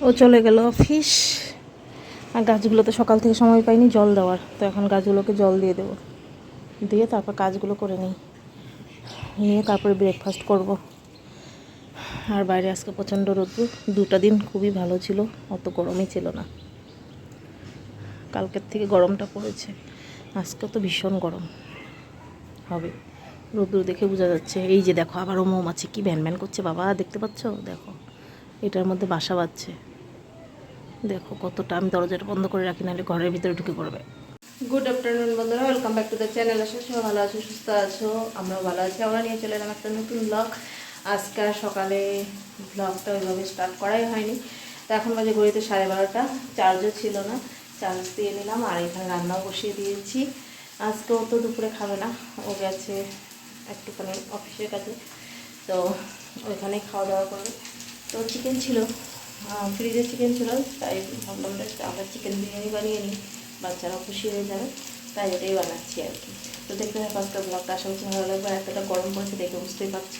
ও চলে গেল অফিস। আর গাছগুলোতে সকাল থেকে সময় পাইনি জল দেওয়ার। তো এখন গাছগুলোকে জল দিয়ে দেবো। দিয়ে তারপর কাজগুলো করে নিই। নিয়ে তারপরে ব্রেকফাস্ট করব। আর বাইরে আজকে প্রচণ্ড রোদ্দুর। দুটা দিন খুবই ভালো ছিল, অত গরমই ছিল না। কালকের থেকে গরমটা পড়েছে। আজকে তো ভীষণ গরম। হবে। রোদ্দুর দেখে বোঝা যাচ্ছে। এই যে দেখো, আবারও মৌমাছি কি ভ্যান ভ্যান করছে বাবা, দেখতে পাচ্ছ? দেখো, এটার মধ্যে বাসা বাঁধছে। দেখো, কতটা আমি দরজাটা বন্ধ করে রাখি, নাহলে ঘরের ভিতরে ঢুকে পড়বে। গুড আফটারনুন বন্ধুরা welcome back to the channel আছো সবাই ভালো আছো, সুস্থ আছো। আমরাও ভালো আছি। আমরা নিয়ে চলে এলাম একটা নতুন ব্লগ আজকে সকালে ব্লগটা ওইভাবে স্টার্ট করাই হয়নি। তো এখন বাজে ঘড়িতে সাড়ে বারোটা। চার্জও ছিল না। চার্জ দিয়ে নিলাম আর এখানে রান্নাও বসিয়ে দিয়েছি। আজকে ও তো দুপুরে খাবে না। ও গেছে একটুখানি অফিসের কাছে তো ওইখানেই খাওয়া দাওয়া করবে। তো চিকেন ছিল। ফ্রিজে চিকেন ছিল, তাই ভাবলাম আমরা চিকেন বিরিয়ানি বানিয়ে নিই। বাচ্চারাও খুশি হয়ে যাবে, তাই ওটাই বানাচ্ছি আর কি। তো দেখতে হবে আজকের ব্লগটা আশা করছি ভালো লাগবে। এতটা গরম পড়েছে দেখে বুঝতেই পারছ।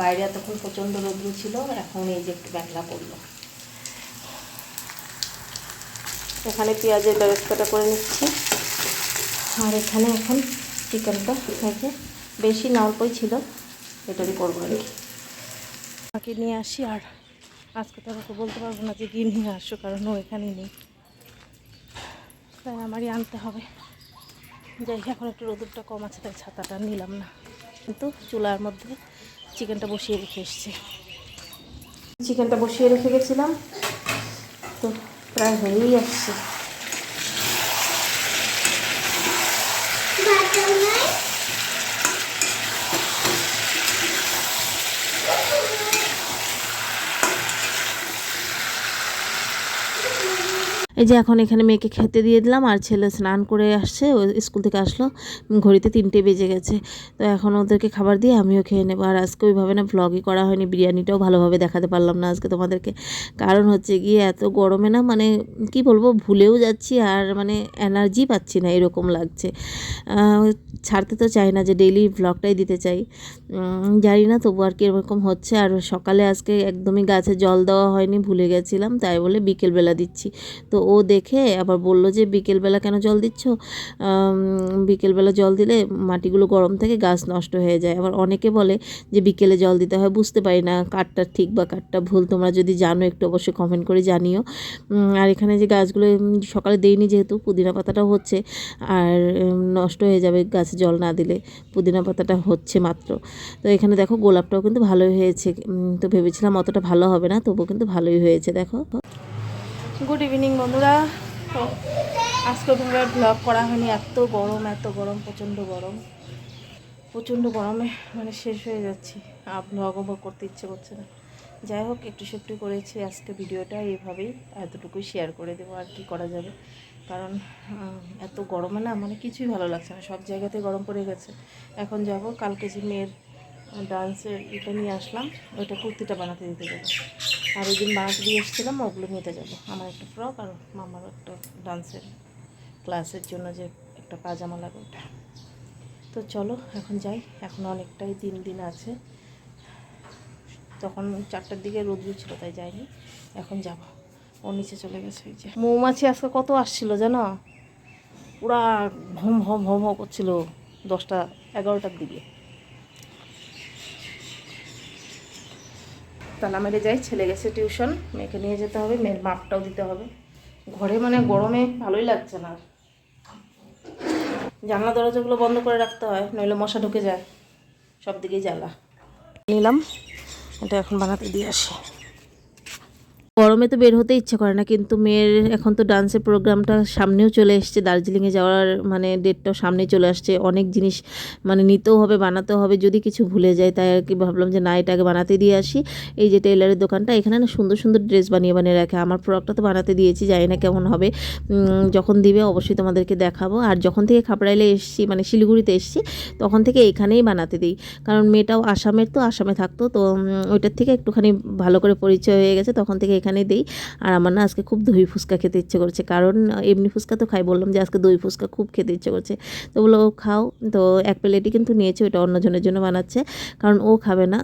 বাইরে এতক্ষণ প্রচণ্ড রোদ্রু ছিল এখন এই যে একটু মেঘলা পড়ল। এখানে পেঁয়াজের ব্যবস্থাটা করে নিচ্ছি। আর এখানে এখন চিকেনটা হয়েছে বেশি না ছিল, এটারই করব আর কি। নিয়ে আসি, আর আজকে তো আমাকে বলতে পারব না যে গিয়ে নিয়ে আসো কারণ ও এখানেই নেই। তাই আমারই আনতে হবে। যাই এখন একটু রোদুরটা কম আছে, তাই ছাতাটা নিলাম না। কিন্তু চুলার মধ্যে চিকেনটা বসিয়ে রেখে এসছি। চিকেনটা বসিয়ে রেখে গেছিলাম, তো প্রায় হয়েই আসছে। এই যে এখন এখানে মেয়েকে খেতে দিয়ে দিলাম আর ছেলে স্নান করে আসছে, ও স্কুল থেকে আসলো, ঘড়িতে তিনটে বেজে গেছে। তো এখন ওদেরকে খাবার দিয়ে আমিও খেয়ে নেব। আর আজকে ওইভাবে না ভ্লগই করা হয়নি, বিরিয়ানিটাও ভালোভাবে দেখাতে পারলাম না আজকে তোমাদেরকে। কারণ হচ্ছে গিয়ে এত গরমে না মানে কি বলব, ভুলেও যাচ্ছি আর মানে এনার্জি পাচ্ছি না এরকম লাগছে। ছাড়তে তো চাই না যে ডেইলি ভ্লগটাই দিতে চাই। জানি না তবু আর কি এরকম হচ্ছে। আর সকালে আজকে একদমই গাছে জল দেওয়া হয়নি, ভুলে গেছিলাম, তাই বলে বিকেলবেলা দিচ্ছি। তো ও দেখে আবার বলল যে, বিকেলবেলা কেন জল দিচ্ছ? বিকেলবেলা জল দিলে মাটিগুলো গরম থেকে, গাছ নষ্ট হয়ে যায়। আবার অনেকে বলে যে, বিকেলে জল দিতে হয়, বুঝতে পারি না কাঠটা ঠিক বা কাঠটা ভুল। তোমরা যদি জানো একটু অবশ্যই কমেন্ট করে জানিও। আর এখানে যে গাছগুলো সকালে দেইনি যেহেতু, পুদিনা পাতাটাও হচ্ছে। আর নষ্ট হয়ে যাবে গাছে জল না দিলে, পুদিনা পাতাটা হচ্ছে মাত্র। তো এখানে দেখো, গোলাপটাও কিন্তু ভালোই হয়েছে। তো ভেবেছিলাম অতটা ভালো হবে না, তবুও কিন্তু ভালোই হয়েছে, দেখো। গুড ইভিনিং বন্ধুরা। তো আজকে ওইভাবে ব্লগ করা হয়নি। এত গরম এত গরম, প্রচণ্ড গরম। প্রচণ্ড গরমে মানে শেষ হয়ে যাচ্ছি। আর ব্লগও করতে ইচ্ছে করছে না। যাই হোক, একটু সেটু করেছি আজকে ভিডিওটা এইভাবেই। এতটুকুই শেয়ার করে দেবো আর কি করা যাবে। কারণ এত গরমে না মানে কিছুই ভালো লাগছে না। সব জায়গাতে গরম পড়ে গেছে। এখন যাব, কালকে যে মেয়ের ডান্সের এটা নিয়ে আসলাম, ওইটা কুর্তিটা বানাতে দিতে যাব আর ওই দিন বানাতে দিয়ে এসেছিলাম, ওগুলো নিতে যাব আমার একটা ফ্রক আর মামারও একটা ডান্সের ক্লাসের জন্য যে একটা পাজামা লাগে ওটা। তো চলো, এখন যাই। এখন অনেকটাই দিন দিন আছে। তখন চারটার দিকে রোদ্রু ছিল, তাই যাইনি। এখন যাব। ও নিচে চলে গেছে ওই যে। মৌমাছি আজকে কত আসছিল জানো? পুরা হোম হোম ভম করছিল দশটা, এগারোটার দিকে। তালা মেরে যাই ছেলে গেছে টিউশন, মেয়েকে নিয়ে যেতে হবে, মেয়ের মাপটাও দিতে হবে। ঘরে মানে গরমে ভালোই লাগছে না জানলা দরজাগুলো বন্ধ করে রাখতে হয়, নইলে মশা ঢুকে যায়, সব দিকেই জ্বালা। নিলাম, এটা এখন বানাতে দিয়ে আসি। গরমে তো বের হতে ইচ্ছে করে না, কিন্তু মেয়ের এখন তো ডান্সের প্রোগ্রামটা সামনেও চলে এসছে, দার্জিলিংয়ে যাওয়ার মানে ডেটটাও সামনে চলে আসছে, অনেক জিনিস মানে নিতেও হবে, বানাতেও হবে, যদি কিছু ভুলে যায় তাই আর কি ভাবলাম যে না, এটা আগে বানাতে দিয়ে আসি। এই যে টেলারের দোকানটা, এখানে না সুন্দর সুন্দর ড্রেস বানিয়ে বানিয়ে রাখে, আমার ফ্রকটা তো বানাতে দিয়েছি, জানি না কেমন হবে। যখন দিবে অবশ্যই তোমাদেরকে দেখাবো, আর যখন থেকে খাপড়াইলে এসছি মানে শিলিগুড়িতে এসছি, তখন থেকে এখানেই বানাতে দিই, কারণ মেয়েটাও আসামের তো, আসামে থাকতো, তো ওইটার থেকে একটুখানি ভালো করে পরিচয় হয়ে গেছে, তখন থেকে এখানে দিই। আর আমার না আজকে খুব দই ফুচকা খেতে ইচ্ছে করছে। কারণ, এমনি ফুচকা তো খাই, বললাম যে আজকে দই ফুচকা খুব খেতে ইচ্ছে করছে। তো বলো "ও খাও। তো এক প্লেটই কিন্তু নিয়েছে ওটা অন্যজনের জন্য বানাচ্ছে। কারণ ও খাবে না।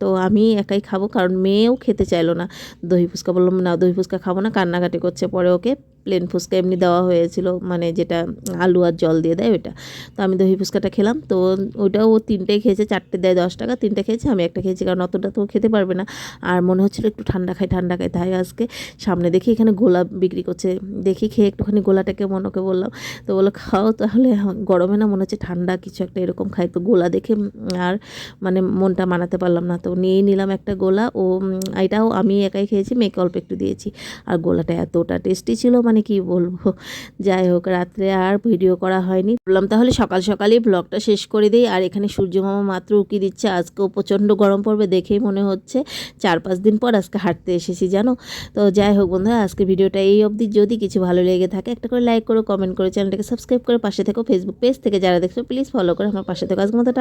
তো আমি একাই খাব, কারণ মেয়েও খেতে চাইলো না। দই ফুচকা, বললাম, না, দই ফুচকা খাব না। কান্নাকাটি করছে পরে ওকে। প্লেন ফুচকা এমনি দেওয়া হয়েছিল মানে যেটা আলু আর জল দিয়ে দেয় ওইটা। তো আমি দহি ফুচকাটা খেলাম, তো ওইটাও ও তিনটেই খেয়েছে, চারটে দেয় দশ টাকা, তিনটে খেয়েছে, আমি একটা খেয়েছি, কারণ অতটা তো খেতে পারবে না। আর মনে হচ্ছিল একটু ঠান্ডা খাই ঠান্ডা খাই, তাই আজকে সামনে দেখি এখানে গোলা বিক্রি করছে। দেখি খেয়ে একটুখানি গোলাটাকে কেমন ওকে বললাম, তো বলল, খাও তাহলে, গরমে না মনে হচ্ছে ঠান্ডা, কিছু একটা এরকম খাই। তো গোলা দেখে আর মানে মনটা মানাতে পারলাম না, তো নিয়েই নিলাম একটা গোলা। ও এটাও আমি একাই খেয়েছি, মেয়েকে অল্প একটু দিয়েছি। আর গোলাটা এতটা টেস্টি ছিল মানে কি বলব? যাই হোক, রাত্রে আর ভিডিও করা হয়নি। বললাম তাহলে সকাল সকালই ব্লগটা শেষ করে দিই। আর এখানে সূর্য মামা মাত্র উকি দিচ্ছে। আজকেও প্রচণ্ড গরম পড়বে দেখেই মনে হচ্ছে। চার পাঁচ দিন পর আজকে হাঁটতে এসেছি, জানো? তো যাই হোক বন্ধুরা, আজকে ভিডিওটা এই অবধি। যদি কিছু ভালো লেগে থাকে, একটা করে লাইক করো কমেন্ট করে, চ্যানেলটাকে সাবস্ক্রাইব করে, পাশে থেকো ফেসবুক পেজ থেকে। যারা দেখছ প্লিজ ফলো করে। আমার পাশে থেকো। আজকে মতো